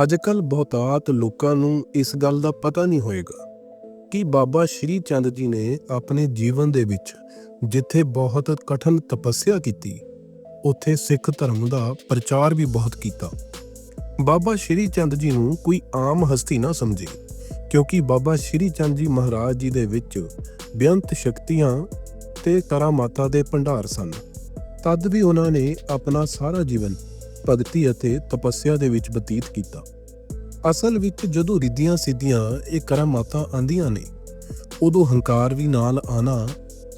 ਅੱਜਕੱਲ ਬਹੁਤਾਤ ਲੋਕਾਂ ਨੂੰ ਇਸ ਗੱਲ ਦਾ ਪਤਾ ਨਹੀਂ ਹੋਏਗਾ ਕਿ ਬਾਬਾ ਸ਼੍ਰੀ ਚੰਦ ਜੀ ਨੇ ਆਪਣੇ ਜੀਵਨ ਦੇ ਵਿੱਚ ਜਿੱਥੇ ਬਹੁਤ ਕਠਨ ਤਪੱਸਿਆ ਕੀਤੀ, ਉੱਥੇ ਸਿੱਖ ਧਰਮ ਦਾ ਪ੍ਰਚਾਰ ਵੀ ਬਹੁਤ ਕੀਤਾ। ਬਾਬਾ ਸ਼੍ਰੀ ਚੰਦ ਜੀ ਨੂੰ ਕੋਈ ਆਮ ਹਸਤੀ ਨਾ ਸਮਝੇ, ਕਿਉਂਕਿ ਬਾਬਾ ਸ਼੍ਰੀ ਚੰਦ ਜੀ ਮਹਾਰਾਜ ਜੀ ਦੇ ਵਿੱਚ ਬੇਅੰਤ ਸ਼ਕਤੀਆਂ ਤੇ ਕਰਾਮਾਤਾਂ ਦੇ ਭੰਡਾਰ ਸਨ। ਤਦ ਵੀ ਉਹਨਾਂ ਨੇ ਆਪਣਾ ਸਾਰਾ ਜੀਵਨ ਭਗਤੀ ਅਤੇ ਤਪੱਸਿਆ ਦੇ ਵਿੱਚ ਬਤੀਤ ਕੀਤਾ। ਅਸਲ ਵਿੱਚ ਜਦੋਂ ਰਿੱਧੀਆਂ ਸਿੱਧੀਆਂ ਇਹ ਕਰਾਮਾਤਾਂ ਆਂਦੀਆਂ ਨੇ, ਉਦੋਂ ਹੰਕਾਰ ਵੀ ਨਾਲ ਆਣਾ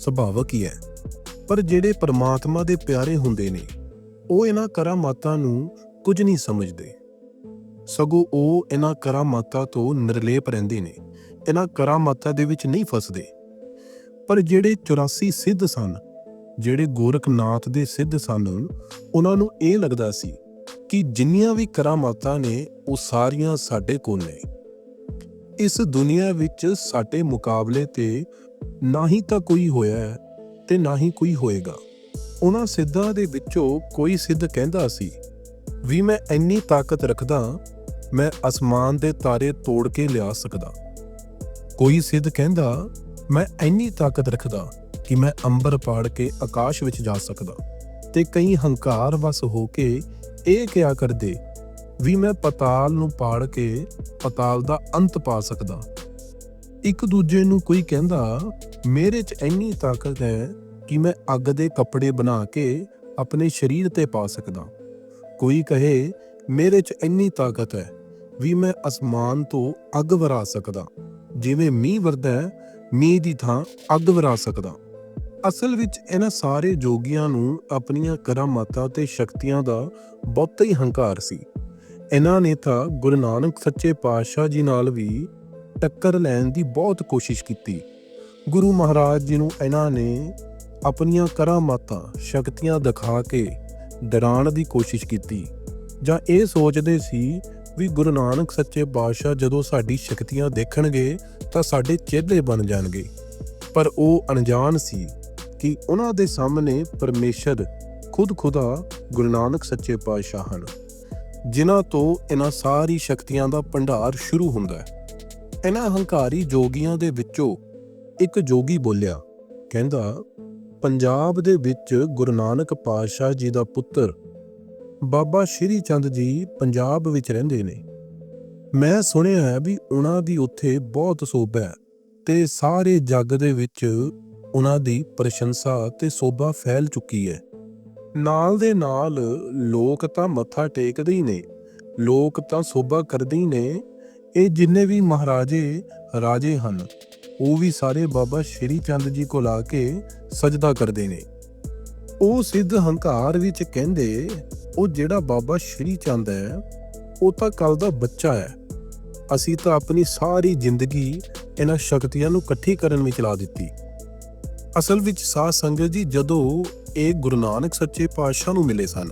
ਸੁਭਾਵਕ ਹੀ ਹੈ। ਪਰ ਜਿਹੜੇ ਪਰਮਾਤਮਾ ਦੇ ਪਿਆਰੇ ਹੁੰਦੇ ਨੇ, ਉਹ ਇਹਨਾਂ ਕਰਾਮਾਤਾਂ ਨੂੰ ਕੁਝ ਨਹੀਂ ਸਮਝਦੇ। ਸਗੋਂ ਉਹ ਇਹਨਾਂ ਕਰਾਮਾਤਾਂ ਤੋਂ ਨਿਰਲੇਪ ਰਹਿੰਦੇ ਨੇ, ਇਹਨਾਂ ਕਰਾਮਾਤਾਂ ਦੇ ਵਿੱਚ ਨਹੀਂ ਫਸਦੇ। ਪਰ ਜਿਹੜੇ 84 ਸਿੱਧ ਸਨ ਜਿਹੜੇ ਗੋਰਖਨਾਥ ਦੇ ਸਿੱਧ ਸਨ, ਉਹਨਾਂ ਨੂੰ ਇਹ ਲੱਗਦਾ ਸੀ ਕਿ ਜਿੰਨੀਆਂ ਵੀ ਕਰਾਮਾਤਾਂ ਨੇ, ਉਹ ਸਾਰੀਆਂ ਸਾਡੇ ਕੋਲ ਨੇ। ਇਸ ਦੁਨੀਆ ਵਿੱਚ ਸਾਡੇ ਮੁਕਾਬਲੇ ਤੇ ਨਾ ਹੀ ਤਾਂ ਕੋਈ ਹੋਇਆ ਹੈ ਤੇ ਨਾ ਹੀ ਕੋਈ ਹੋਏਗਾ। ਉਹਨਾਂ ਸਿੱਧਾਂ ਦੇ ਵਿੱਚੋਂ ਕੋਈ ਸਿੱਧ ਕਹਿੰਦਾ ਸੀ, ਵੀ ਮੈਂ ਇੰਨੀ ਤਾਕਤ ਰੱਖਦਾ, ਮੈਂ ਅਸਮਾਨ ਦੇ ਤਾਰੇ ਤੋੜ ਕੇ ਲਿਆ ਸਕਦਾ। ਕੋਈ ਸਿੱਧ ਕਹਿੰਦਾ, ਮੈਂ ਇੰਨੀ ਤਾਕਤ ਰੱਖਦਾ ਕਿ ਮੈਂ ਅੰਬਰ ਪਾੜ ਕੇ ਆਕਾਸ਼ ਵਿੱਚ ਜਾ ਸਕਦਾ ਤੇ ਕਈ ਹੰਕਾਰ ਵਸ ਹੋ ਕੇ ਇਹ ਕਿਆ ਕਰਦੇ, ਵੀ ਮੈਂ ਪਤਾਲ ਨੂੰ ਪਾੜ ਕੇ ਪਤਾਲ ਦਾ ਅੰਤ ਪਾ ਸਕਦਾ। ਇੱਕ ਦੂਜੇ ਨੂੰ ਕੋਈ ਕਹਿੰਦਾ, ਮੇਰੇ 'ਚ ਇੰਨੀ ਤਾਕਤ ਹੈ ਕਿ ਮੈਂ ਅੱਗ ਦੇ ਕੱਪੜੇ ਬਣਾ ਕੇ ਆਪਣੇ ਸਰੀਰ ਤੇ ਪਾ ਸਕਦਾ। ਕੋਈ ਕਹੇ, ਮੇਰੇ 'ਚ ਇੰਨੀ ਤਾਕਤ ਹੈ ਵੀ ਮੈਂ ਅਸਮਾਨ ਤੋਂ ਅੱਗ ਵਰਾ ਸਕਦਾ, ਜਿਵੇਂ ਮੀਂਹ ਵਰਦਾ ਮੀਂਹ ਦੀ ਥਾਂ ਅੱਗ ਵਰਾ ਸਕਦਾ। ਅਸਲ ਵਿੱਚ ਇਹਨਾਂ ਸਾਰੇ ਜੋਗੀਆਂ ਨੂੰ ਆਪਣੀਆਂ ਕਰਾਮਾਤਾਂ ਤੇ ਸ਼ਕਤੀਆਂ ਦਾ ਬਹੁਤਾ ਹੀ ਹੰਕਾਰ ਸੀ। ਇਹਨਾਂ ਨੇ ਤਾਂ ਗੁਰੂ ਨਾਨਕ ਸੱਚੇ ਪਾਤਸ਼ਾਹ ਜੀ ਨਾਲ ਵੀ ਟੱਕਰ ਲੈਣ ਦੀ ਬਹੁਤ ਕੋਸ਼ਿਸ਼ ਕੀਤੀ। ਗੁਰੂ ਮਹਾਰਾਜ ਜੀ ਨੂੰ ਇਹਨਾਂ ਨੇ ਆਪਣੀਆਂ ਕਰਾਮਾਤਾਂ, ਸ਼ਕਤੀਆਂ ਦਿਖਾ ਕੇ ਡਰਾਉਣ ਦੀ ਕੋਸ਼ਿਸ਼ ਕੀਤੀ। ਜਾਂ ਇਹ ਸੋਚਦੇ ਸੀ ਵੀ ਗੁਰੂ ਨਾਨਕ ਸੱਚੇ ਪਾਤਸ਼ਾਹ ਜਦੋਂ ਸਾਡੀ ਸ਼ਕਤੀਆਂ ਦੇਖਣਗੇ ਤਾਂ ਸਾਡੇ ਚੇਲੇ ਬਣ ਜਾਣਗੇ। ਪਰ ਉਹ ਅਣਜਾਣ ਸੀ। ਕਿ ਉਹਨਾਂ ਦੇ ਸਾਹਮਣੇ ਪਰਮੇਸ਼ਰ ਖੁਦ ਖੁਦਾ ਗੁਰੂ ਨਾਨਕ ਸੱਚੇ ਪਾਤਸ਼ਾਹ ਹਨ, ਜਿਨ੍ਹਾਂ ਤੋਂ ਇਹਨਾਂ ਸਾਰੀ ਸ਼ਕਤੀਆਂ ਦਾ ਭੰਡਾਰ ਸ਼ੁਰੂ ਹੁੰਦਾ ਹੈ। ਇਹਨਾਂ ਹੰਕਾਰੀ ਜੋਗੀਆਂ ਦੇ ਵਿੱਚੋਂ ਇੱਕ ਜੋਗੀ ਬੋਲਿਆ, ਕਹਿੰਦਾ, ਪੰਜਾਬ ਦੇ ਵਿੱਚ ਗੁਰੂ ਨਾਨਕ ਪਾਤਸ਼ਾਹ ਜੀ ਦਾ ਪੁੱਤਰ ਬਾਬਾ ਸ਼੍ਰੀ ਚੰਦ ਜੀ ਪੰਜਾਬ ਵਿੱਚ ਰਹਿੰਦੇ ਨੇ। ਮੈਂ ਸੁਣਿਆ ਹੈ ਵੀ ਉਹਨਾਂ ਦੀ ਉੱਥੇ ਬਹੁਤ ਸੋਭਾ ਹੈ ਤੇ ਸਾਰੇ ਜੱਗ ਦੇ ਵਿੱਚ ਉਹਨਾਂ ਦੀ ਪ੍ਰਸ਼ੰਸਾ ਤੇ ਸੋਭਾ ਫੈਲ ਚੁੱਕੀ ਹੈ। ਨਾਲ ਦੇ ਨਾਲ ਲੋਕ ਤਾਂ ਮੱਥਾ ਟੇਕਦੇ ਹੀ ਨੇ, ਲੋਕ ਤਾਂ ਸੋਭਾ ਕਰਦੇ ਹੀ ਨੇ। ਇਹ ਜਿੰਨੇ ਵੀ ਮਹਾਰਾਜੇ ਰਾਜੇ ਹਨ, ਉਹ ਵੀ ਸਾਰੇ ਬਾਬਾ ਸ਼੍ਰੀ ਚੰਦ ਜੀ ਕੋਲ ਆ ਕੇ ਸਜਦਾ ਕਰਦੇ ਨੇ। ਉਹ ਸਿੱਧ ਹੰਕਾਰ ਵਿੱਚ ਕਹਿੰਦੇ, ਉਹ ਜਿਹੜਾ ਬਾਬਾ ਸ਼੍ਰੀ ਚੰਦ ਹੈ, ਉਹ ਤਾਂ ਕੱਲ ਦਾ ਬੱਚਾ ਹੈ। ਅਸੀਂ ਤਾਂ ਆਪਣੀ ਸਾਰੀ ਜ਼ਿੰਦਗੀ ਇਹਨਾਂ ਸ਼ਕਤੀਆਂ ਨੂੰ ਇਕੱਠੀ ਕਰਨ ਵਿੱਚ ਲਾ ਦਿੱਤੀ। ਅਸਲ ਵਿੱਚ ਸਾਧ ਸੰਗਤ ਜੀ ਜਦੋਂ ਇਹ ਗੁਰੂ ਨਾਨਕ ਸੱਚੇ ਪਾਤਸ਼ਾਹ ਨੂੰ ਮਿਲੇ ਸਨ,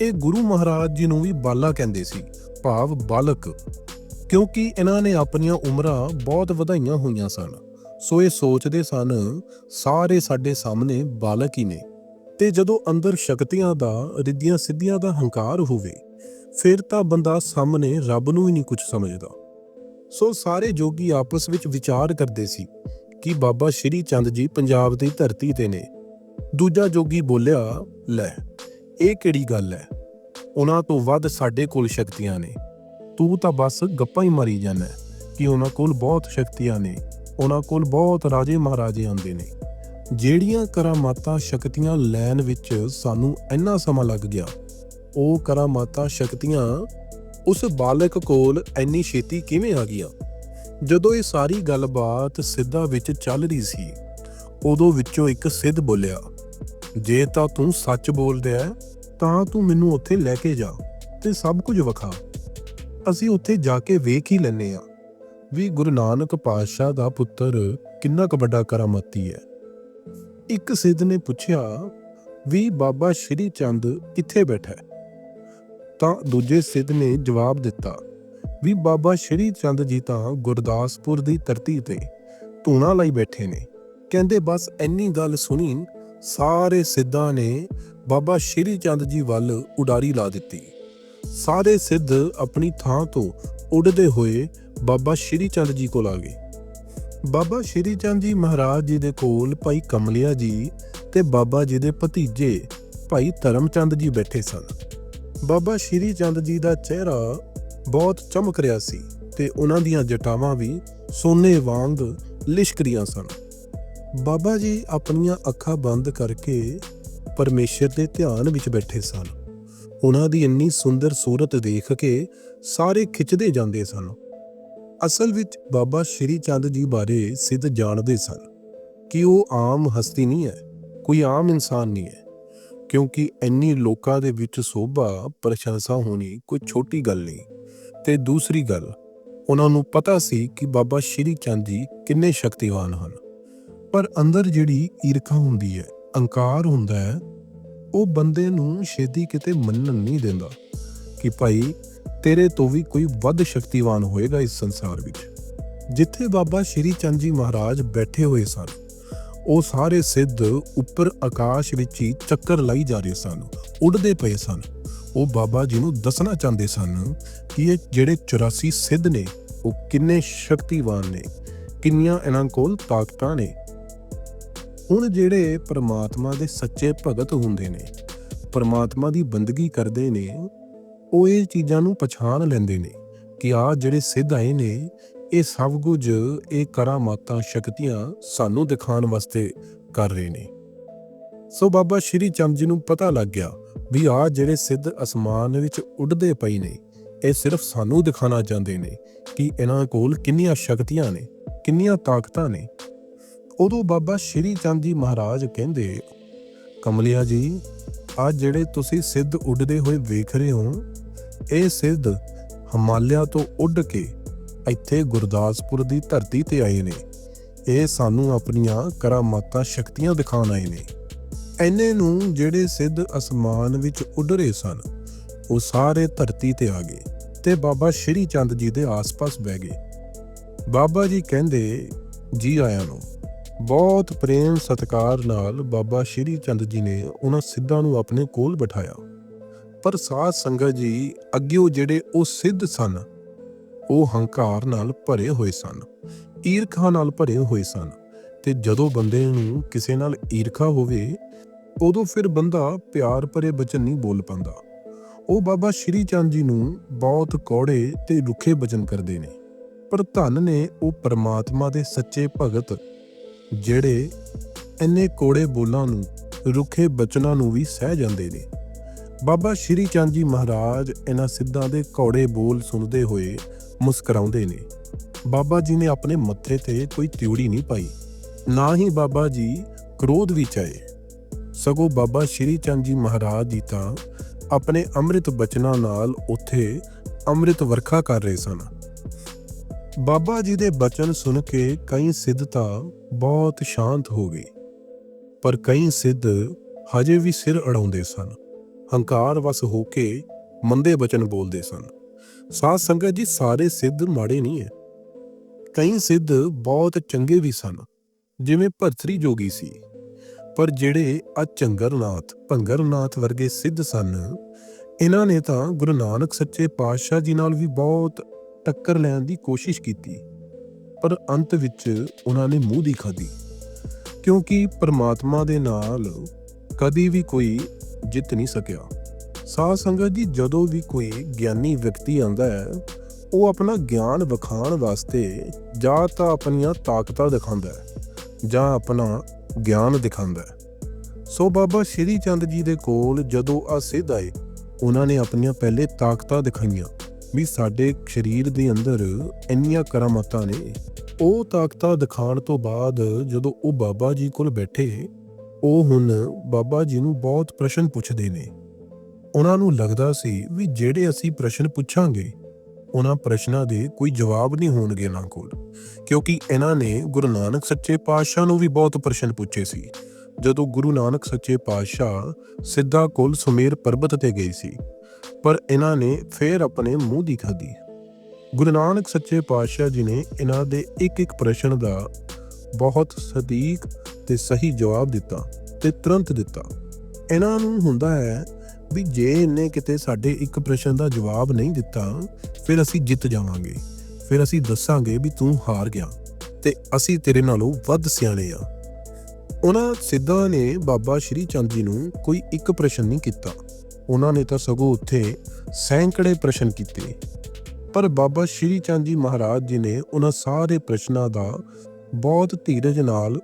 ਇਹ ਗੁਰੂ ਮਹਾਰਾਜ ਜੀ ਨੂੰ ਵੀ ਬਾਲਾ ਕਹਿੰਦੇ ਸੀ, ਭਾਵ ਬਾਲਕ, ਕਿਉਂਕਿ ਇਹਨਾਂ ਨੇ ਆਪਣੀਆਂ ਉਮਰਾਂ ਬਹੁਤ ਵਧਾਈਆਂ ਹੋਈਆਂ ਸਨ। ਸੋ ਇਹ ਸੋਚਦੇ ਸਨ, ਸਾਰੇ ਸਾਡੇ ਸਾਹਮਣੇ ਬਾਲਕ ਹੀ ਨੇ। ਤੇ ਜਦੋਂ ਅੰਦਰ ਸ਼ਕਤੀਆਂ ਦਾ, ਰਿੱਧੀਆਂ ਸਿੱਧੀਆਂ ਦਾ ਹੰਕਾਰ ਹੋਵੇ, ਫਿਰ ਤਾਂ ਬੰਦਾ ਸਾਹਮਣੇ ਰੱਬ ਨੂੰ ਹੀ ਨਹੀਂ ਕੁਝ ਸਮਝਦਾ। ਸੋ ਸਾਰੇ ਜੋਗੀ ਆਪਸ ਵਿੱਚ ਵਿਚਾਰ ਕਰਦੇ ਸੀ ਕਿ ਬਾਬਾ ਸ਼੍ਰੀ ਚੰਦ ਜੀ ਪੰਜਾਬ ਦੀ ਧਰਤੀ ਤੇ ਨੇ। ਦੂਜਾ ਜੋਗੀ ਬੋਲਿਆ, ਲੈ, ਇਹ ਕਿਹੜੀ ਗੱਲ ਹੈ ਉਹਨਾਂ ਤੋਂ ਵੱਧ ਸਾਡੇ ਕੋਲ ਸ਼ਕਤੀਆਂ ਨੇ। ਤੂੰ ਤਾਂ ਬਸ ਗੱਪਾਂ ਹੀ ਮਾਰੀ ਜਾਂਦਾ ਕਿ ਉਹਨਾਂ ਕੋਲ ਬਹੁਤ ਸ਼ਕਤੀਆਂ ਨੇ। ਉਹਨਾਂ ਕੋਲ ਬਹੁਤ ਰਾਜੇ ਮਹਾਰਾਜੇ ਆਉਂਦੇ ਨੇ। ਜਿਹੜੀਆਂ ਕਰਾਮਾਤਾਂ ਸ਼ਕਤੀਆਂ ਲੈਣ ਵਿੱਚ ਸਾਨੂੰ ਇੰਨਾ ਸਮਾਂ ਲੱਗ ਗਿਆ, ਉਹ ਕਰਾਮਾਤਾਂ ਸ਼ਕਤੀਆਂ ਉਸ ਬਾਲਕ ਕੋਲ ਇੰਨੀ ਛੇਤੀ ਕਿਵੇਂ ਆ ਗਈਆਂ? ਜਦੋਂ ਇਹ ਸਾਰੀ ਗੱਲਬਾਤ ਸਿੱਧਾ ਵਿੱਚ ਚੱਲ ਰਹੀ ਸੀ, ਉਦੋਂ ਵਿੱਚੋਂ ਇੱਕ ਸਿੱਧ ਬੋਲਿਆ, ਜੇ ਤਾਂ ਤੂੰ ਸੱਚ ਬੋਲਦਾ ਹੈ, ਤਾਂ ਤੂੰ ਮੈਨੂੰ ਉੱਥੇ ਲੈ ਕੇ ਜਾ ਤੇ ਸਭ ਕੁਝ ਵਿਖਾ। ਅਸੀਂ ਉੱਥੇ ਜਾ ਕੇ ਵੇਖ ਹੀ ਲੈਨੇ ਆ ਵੀ ਗੁਰੂ ਨਾਨਕ ਪਾਤਸ਼ਾਹ ਦਾ ਪੁੱਤਰ ਕਿੰਨਾ ਕੁ ਵੱਡਾ ਕਰਾਮਾਤੀ ਹੈ। ਇੱਕ ਸਿੱਧ ਨੇ ਪੁੱਛਿਆ, ਵੀ ਬਾਬਾ ਸ਼੍ਰੀ ਚੰਦ ਕਿੱਥੇ ਬੈਠਾ ਹੈ? ਤਾਂ ਦੂਜੇ ਸਿੱਧ ਨੇ ਜਵਾਬ ਦਿੱਤਾ ਵੀ ਬਾਬਾ ਸ਼੍ਰੀ ਚੰਦ ਜੀ ਤਾਂ ਗੁਰਦਾਸਪੁਰ ਦੀ ਧਰਤੀ ਤੇ ਧੂਣਾ ਲਈ ਬੈਠੇ ਨੇ। ਕਹਿੰਦੇ ਬਸ ਇੰਨੀ ਗੱਲ ਸੁਣੀ, ਸਾਰੇ ਸਿੱਧਾਂ ਨੇ ਬਾਬਾ ਸ਼੍ਰੀ ਚੰਦ ਜੀ ਵੱਲ ਉਡਾਰੀ ਲਾ ਦਿੱਤੀ। ਸਾਰੇ ਸਿੱਧ ਆਪਣੀ ਥਾਂ ਤੋਂ ਉੱਡਦੇ ਹੋਏ ਬਾਬਾ ਸ਼੍ਰੀ ਚੰਦ ਜੀ ਕੋਲ ਆ ਗਏ। ਬਾਬਾ ਸ਼੍ਰੀ ਚੰਦ ਜੀ ਮਹਾਰਾਜ ਜੀ ਦੇ ਕੋਲ ਭਾਈ ਕਮਲਿਆ ਜੀ ਤੇ ਬਾਬਾ ਜੀ ਦੇ ਭਤੀਜੇ ਭਾਈ ਧਰਮਚੰਦ ਜੀ ਬੈਠੇ ਸਨ। ਬਾਬਾ ਸ਼੍ਰੀ ਚੰਦ ਜੀ ਦਾ ਚਿਹਰਾ ਬਹੁਤ ਚਮਕ ਰਿਹਾ ਸੀ ਤੇ ਉਹਨਾਂ ਦੀਆਂ ਜਟਾਵਾਂ ਵੀ ਸੋਨੇ ਵਾਂਗ ਲਿਸ਼ਕ ਰਹੀਆਂ ਸਨ। ਬਾਬਾ ਜੀ ਆਪਣੀਆਂ ਅੱਖਾਂ ਬੰਦ ਕਰਕੇ ਪਰਮੇਸ਼ਰ ਦੇ ਧਿਆਨ ਵਿੱਚ ਬੈਠੇ ਸਨ। ਉਹਨਾਂ ਦੀ ਇੰਨੀ ਸੁੰਦਰ ਸੂਰਤ ਦੇਖ ਕੇ ਸਾਰੇ ਖਿੱਚਦੇ ਜਾਂਦੇ ਸਨ। ਅਸਲ ਵਿੱਚ ਬਾਬਾ ਸ਼੍ਰੀ ਚੰਦ ਜੀ ਬਾਰੇ ਸਿੱਧ ਜਾਣਦੇ ਸਨ ਕਿ ਉਹ ਆਮ ਹਸਤੀ ਨਹੀਂ ਹੈ, ਕੋਈ ਆਮ ਇਨਸਾਨ ਨਹੀਂ ਹੈ, ਕਿਉਂਕਿ ਇੰਨੀ ਲੋਕਾਂ ਦੇ ਵਿੱਚ ਸੋਭਾ, ਪ੍ਰਸ਼ੰਸਾ ਹੋਣੀ ਕੋਈ ਛੋਟੀ ਗੱਲ ਨਹੀਂ। ਤੇ ਦੂਸਰੀ ਗੱਲ, ਉਹਨਾਂ ਨੂੰ ਪਤਾ ਸੀ ਕਿ ਬਾਬਾ ਸ਼੍ਰੀ ਚੰਦ ਜੀ ਕਿੰਨੇ ਸ਼ਕਤੀਵਾਨ ਹਨ। ਪਰ ਅੰਦਰ ਜਿਹੜੀ ਈਰਖਾ ਹੁੰਦੀ ਹੈ, ਅਹੰਕਾਰ ਹੁੰਦਾ ਹੈ, ਉਹ ਬੰਦੇ ਨੂੰ ਛੇਤੀ ਕਿਤੇ ਮੰਨਣ ਨਹੀਂ ਦਿੰਦਾ ਕਿ ਭਾਈ ਤੇਰੇ ਤੋਂ ਵੀ ਕੋਈ ਵੱਧ ਸ਼ਕਤੀਵਾਨ ਹੋਏਗਾ ਇਸ ਸੰਸਾਰ ਵਿੱਚ। ਜਿੱਥੇ ਬਾਬਾ ਸ਼੍ਰੀ ਚੰਦ ਜੀ ਮਹਾਰਾਜ ਬੈਠੇ ਹੋਏ ਸਨ, ਉਹ ਸਾਰੇ ਸਿੱਧ ਉੱਪਰ ਆਕਾਸ਼ ਵਿੱਚ ਹੀ ਚੱਕਰ ਲਾਈ ਜਾ ਰਹੇ ਸਨ, ਉੱਡਦੇ ਪਏ ਸਨ। ਉਹ ਬਾਬਾ ਜੀ ਨੂੰ ਦੱਸਣਾ ਚਾਹੁੰਦੇ ਸਨ ਕਿ ਇਹ ਜਿਹੜੇ 84 ਸਿੱਧ ਨੇ, ਉਹ ਕਿੰਨੇ ਸ਼ਕਤੀਵਾਨ ਨੇ, ਕਿੰਨੀਆਂ ਇਹਨਾਂ ਕੋਲ ਤਾਕਤਾਂ ਨੇ। ਹੁਣ ਜਿਹੜੇ ਪ੍ਰਮਾਤਮਾ ਦੇ ਸੱਚੇ ਭਗਤ ਹੁੰਦੇ ਨੇ, ਪ੍ਰਮਾਤਮਾ ਦੀ ਬੰਦਗੀ ਕਰਦੇ ਨੇ, ਉਹ ਇਹ ਚੀਜ਼ਾਂ ਨੂੰ ਪਛਾਣ ਲੈਂਦੇ ਨੇ ਕਿ ਆ ਜਿਹੜੇ ਸਿੱਧ ਆਏ ਨੇ, ਇਹ ਸਭ ਕੁਝ ਇਹ ਕਰਾਮਾਤਾਂ ਸ਼ਕਤੀਆਂ ਸਾਨੂੰ ਦਿਖਾਉਣ ਵਾਸਤੇ ਕਰ ਰਹੇ ਨੇ। ਸੋ ਬਾਬਾ ਸ਼੍ਰੀ ਚੰਦ ਜੀ ਨੂੰ ਪਤਾ ਲੱਗ ਗਿਆ ਵੀ ਆ ਜਿਹੜੇ ਸਿੱਧ ਅਸਮਾਨ ਵਿੱਚ ਉੱਡਦੇ ਪਏ ਨੇ, ਇਹ ਸਿਰਫ ਸਾਨੂੰ ਦਿਖਾਣਾ ਚਾਹੁੰਦੇ ਨੇ ਕਿ ਇਹਨਾਂ ਕੋਲ ਕਿੰਨੀਆਂ ਸ਼ਕਤੀਆਂ ਨੇ, ਕਿੰਨੀਆਂ ਤਾਕਤਾਂ ਨੇ। ਉਦੋਂ ਬਾਬਾ ਸ਼੍ਰੀ ਚੰਦ ਜੀ ਮਹਾਰਾਜ ਕਹਿੰਦੇ, ਕਮਲਿਆ ਜੀ, ਆ ਜਿਹੜੇ ਤੁਸੀਂ ਸਿੱਧ ਉੱਡਦੇ ਹੋਏ ਵੇਖ ਰਹੇ ਹੋ, ਇਹ ਸਿੱਧ ਹਿਮਾਲਿਆ ਤੋਂ ਉੱਡ ਕੇ ਇੱਥੇ ਗੁਰਦਾਸਪੁਰ ਦੀ ਧਰਤੀ ਤੇ ਆਏ ਨੇ। ਇਹ ਸਾਨੂੰ ਆਪਣੀਆਂ ਕਰਾਮਾਤਾਂ ਸ਼ਕਤੀਆਂ ਦਿਖਾਉਣ ਆਏ ਨੇ। ਐਨੇ ਨੂੰ ਜਿਹੜੇ ਸਿੱਧ ਅਸਮਾਨ ਵਿੱਚ ਉੱਡ ਰਹੇ ਸਨ, ਉਹ ਸਾਰੇ ਧਰਤੀ ਤੇ ਆ ਗਏ ਤੇ ਬਾਬਾ ਸ਼੍ਰੀ ਚੰਦ ਜੀ ਦੇ ਆਸ-ਪਾਸ ਬਹਿ ਗਏ। ਬਾਬਾ ਜੀ ਕਹਿੰਦੇ, ਜੀ ਆਇਆਂ ਨੂੰ, ਬਹੁਤ ਪ੍ਰੇਮ ਸਤਿਕਾਰ ਨਾਲ ਬਾਬਾ ਸ਼੍ਰੀ ਚੰਦ ਜੀ ਨੇ ਉਹਨਾਂ ਸਿੱਧਾਂ ਨੂੰ ਆਪਣੇ ਕੋਲ ਬਿਠਾਇਆ। ਪਰ ਸਾਧ ਸੰਗਤ ਜੀ ਅੱਗਿਓ ਜਿਹੜੇ ਉਹ ਸਿੱਧ ਸਨ, ਉਹ ਹੰਕਾਰ ਨਾਲ ਭਰੇ ਹੋਏ ਸਨ, ਈਰਖਾ ਨਾਲ ਭਰੇ ਹੋਏ ਸਨ ਤੇ ਜਦੋਂ ਬੰਦੇ ਨੂੰ ਕਿਸੇ ਨਾਲ ਈਰਖਾ ਹੋਵੇ ਉਦੋਂ ਫਿਰ ਬੰਦਾ ਪਿਆਰ ਭਰੇ ਬਚਨ ਨਹੀਂ ਬੋਲ ਪਾਉਂਦਾ। ਉਹ ਬਾਬਾ ਸ਼੍ਰੀ ਚੰਦ ਜੀ ਨੂੰ ਬਹੁਤ ਕੌੜੇ ਤੇ ਰੁੱਖੇ ਬਚਨ ਕਰਦੇ ਨੇ। ਪਰ ਧੰਨ ਨੇ ਉਹ ਪਰਮਾਤਮਾ ਦੇ ਸੱਚੇ ਭਗਤ, ਜਿਹੜੇ ਇੰਨੇ ਕੋੜੇ ਬੋਲਾਂ ਨੂੰ, ਰੁੱਖੇ ਬਚਨਾਂ ਨੂੰ ਵੀ ਸਹਿ ਜਾਂਦੇ ਨੇ। ਬਾਬਾ ਸ਼੍ਰੀ ਚੰਦ ਜੀ ਮਹਾਰਾਜ ਇਹਨਾਂ ਸਿੱਧਾਂ ਦੇ ਕੌੜੇ ਬੋਲ ਸੁਣਦੇ ਹੋਏ ਮੁਸਕਰਾਉਂਦੇ ਨੇ। ਬਾਬਾ ਜੀ ਨੇ ਆਪਣੇ ਮੱਥੇ ਤੇ ਕੋਈ ਤਿਉੜੀ ਨਹੀਂ ਪਾਈ। ਨਾ ਹੀ ਬਾਬਾ ਜੀ ਕ੍ਰੋਧ ਵਿੱਚ ਆਏ। ਸਗੋਂ ਬਾਬਾ ਸ਼੍ਰੀ ਚੰਦ ਜੀ ਮਹਾਰਾਜ ਜੀ ਤਾਂ ਆਪਣੇ ਅੰਮ੍ਰਿਤ ਬਚਨਾਂ ਨਾਲ ਉੱਥੇ ਅੰਮ੍ਰਿਤ ਵਰਖਾ ਕਰ ਰਹੇ ਸਨ। ਬਾਬਾ ਜੀ ਦੇ ਬਚਨ ਸੁਣ ਕੇ ਕਈ ਸਿੱਧ ਤਾਂ ਬਹੁਤ ਸ਼ਾਂਤ ਹੋ ਗਏ, ਪਰ ਕਈ ਸਿੱਧ ਹਜੇ ਵੀ ਸਿਰ ਅੜਾਉਂਦੇ ਸਨ, ਹੰਕਾਰ ਵਸ ਹੋ ਕੇ ਮੰਦੇ ਬਚਨ ਬੋਲਦੇ ਸਨ। ਸਾਧ ਸੰਗਤ ਜੀ, ਸਾਰੇ ਸਿੱਧ ਮਾੜੇ ਨਹੀਂ ਹੈ ਕਈ ਸਿੱਧ ਬਹੁਤ ਚੰਗੇ ਵੀ ਸਨ, ਜਿਵੇਂ ਭਰਤਰੀ ਜੋਗੀ ਸੀ। ਪਰ ਜਿਹੜੇ ਆ ਚੰਗਰਨਾਥ, ਭੰਗਰਨਾਥ ਵਰਗੇ ਸਿੱਧ ਸਨ, ਇਹਨਾਂ ਨੇ ਤਾਂ ਗੁਰੂ ਨਾਨਕ ਸੱਚੇ ਪਾਤਸ਼ਾਹ ਜੀ ਨਾਲ ਵੀ ਬਹੁਤ ਟੱਕਰ ਲੈਣ ਦੀ ਕੋਸ਼ਿਸ਼ ਕੀਤੀ। ਪਰ ਅੰਤ ਵਿੱਚ ਉਹਨਾਂ ਨੇ ਮੂੰਹ ਦੀ ਖਾਧੀ। ਕਿਉਂਕਿ ਪਰਮਾਤਮਾ ਦੇ ਨਾਲ ਕਦੀ ਵੀ ਕੋਈ ਜਿੱਤ ਨਹੀਂ ਸਕਿਆ। ਸਾਧ ਸੰਗਤ ਜੀ, ਜਦੋਂ ਵੀ ਕੋਈ ਗਿਆਨੀ ਵਿਅਕਤੀ ਆਂਦਾ ਹੈ, ਉਹ ਆਪਣਾ ਗਿਆਨ ਵਿਖਾਣ ਵਾਸਤੇ ਜਾਂ ਤਾਂ ਆਪਣੀਆਂ ਤਾਕਤਾਂ ਦਿਖਾਉਂਦਾ ਹੈ, ਜਾਂ ਆਪਣਾ ਗਿਆਨ ਦਿਖਾਉਂਦਾ ਹੈ। ਸੋ ਬਾਬਾ ਸ਼੍ਰੀ ਚੰਦ ਜੀ ਦੇ ਕੋਲ ਜਦੋਂ ਆ ਸਿੱਧ ਆਏ, ਉਹਨਾਂ ਨੇ ਆਪਣੀਆਂ ਪਹਿਲੇ ਤਾਕਤਾਂ ਦਿਖਾਈਆਂ ਵੀ ਸਾਡੇ ਸਰੀਰ ਦੇ ਅੰਦਰ ਇੰਨੀਆਂ ਕਰਾਮਾਤਾਂ ਨੇ। ਉਹ ਤਾਕਤਾਂ ਦਿਖਾਣ ਤੋਂ ਬਾਅਦ ਜਦੋਂ ਉਹ ਬਾਬਾ ਜੀ ਕੋਲ ਬੈਠੇ, ਉਹ ਹੁਣ ਬਾਬਾ ਜੀ ਨੂੰ ਬਹੁਤ ਪ੍ਰਸ਼ਨ ਪੁੱਛਦੇ ਨੇ। ਉਹਨਾਂ ਨੂੰ ਲੱਗਦਾ ਸੀ ਵੀ ਜਿਹੜੇ ਅਸੀਂ ਪ੍ਰਸ਼ਨ ਪੁੱਛਾਂਗੇ ਉਹਨਾਂ ਪ੍ਰਸ਼ਨਾਂ ਦੇ ਕੋਈ ਜਵਾਬ ਨਹੀਂ ਹੋਣਗੇ ਇਹਨਾਂ ਕੋਲ। ਕਿਉਂਕਿ ਇਹਨਾਂ ਨੇ ਗੁਰੂ ਨਾਨਕ ਸੱਚੇ ਪਾਤਸ਼ਾਹ ਨੂੰ ਵੀ ਬਹੁਤ ਪ੍ਰਸ਼ਨ ਪੁੱਛੇ ਸੀ। ਜਦੋਂ ਗੁਰੂ ਨਾਨਕ ਸੱਚੇ ਪਾਤਸ਼ਾਹ ਸਿੱਧਾ ਕੋਲ ਸੁਮੇਰ ਪਰਬਤ ਤੇ ਗਏ ਸੀ, ਪਰ ਇਹਨਾਂ ਨੇ ਫੇਰ ਆਪਣੇ ਮੂੰਹ ਦੀ ਖਾਧੀ। ਗੁਰੂ ਨਾਨਕ ਸੱਚੇ ਪਾਤਸ਼ਾਹ ਜੀ ਨੇ ਇਹਨਾਂ ਦੇ ਇੱਕ ਇੱਕ ਪ੍ਰਸ਼ਨ ਦਾ ਬਹੁਤ ਸਦੀਕ ਤੇ ਸਹੀ ਜਵਾਬ ਦਿੱਤਾ ਤੇ ਤੁਰੰਤ ਦਿੱਤਾ। ਇਹਨਾਂ ਨੂੰ ਹੁੰਦਾ ਹੈ ਵੀ ਜੇ ਇਹਨੇ ਕਿਤੇ ਸਾਡੇ ਇੱਕ ਪ੍ਰਸ਼ਨ ਦਾ ਜਵਾਬ ਨਹੀਂ ਦਿੱਤਾ, ਫਿਰ ਅਸੀਂ ਜਿੱਤ ਜਾਵਾਂਗੇ। ਫਿਰ ਅਸੀਂ ਦੱਸਾਂਗੇ ਵੀ ਤੂੰ ਹਾਰ ਗਿਆ ਤੇ ਅਸੀਂ ਤੇਰੇ ਨਾਲੋਂ ਵੱਧ ਸਿਆਣੇ ਆ। ਉਹਨਾਂ ਸਿੱਧਾ ਨੇ ਬਾਬਾ ਸ਼੍ਰੀ ਚੰਦ ਜੀ ਨੂੰ ਕੋਈ ਇੱਕ ਪ੍ਰਸ਼ਨ ਨਹੀਂ ਕੀਤਾ। ਉਹਨਾਂ ਨੇ ਤਾਂ ਸਗੋਂ ਉੱਥੇ ਸੈਂਕੜੇ ਪ੍ਰਸ਼ਨ ਕੀਤੇ। ਪਰ ਬਾਬਾ ਸ਼੍ਰੀ ਚੰਦ ਜੀ ਮਹਾਰਾਜ ਜੀ ਨੇ ਉਹਨਾਂ ਸਾਰੇ ਪ੍ਰਸ਼ਨਾਂ ਦਾ ਬਹੁਤ ਧੀਰਜ ਨਾਲ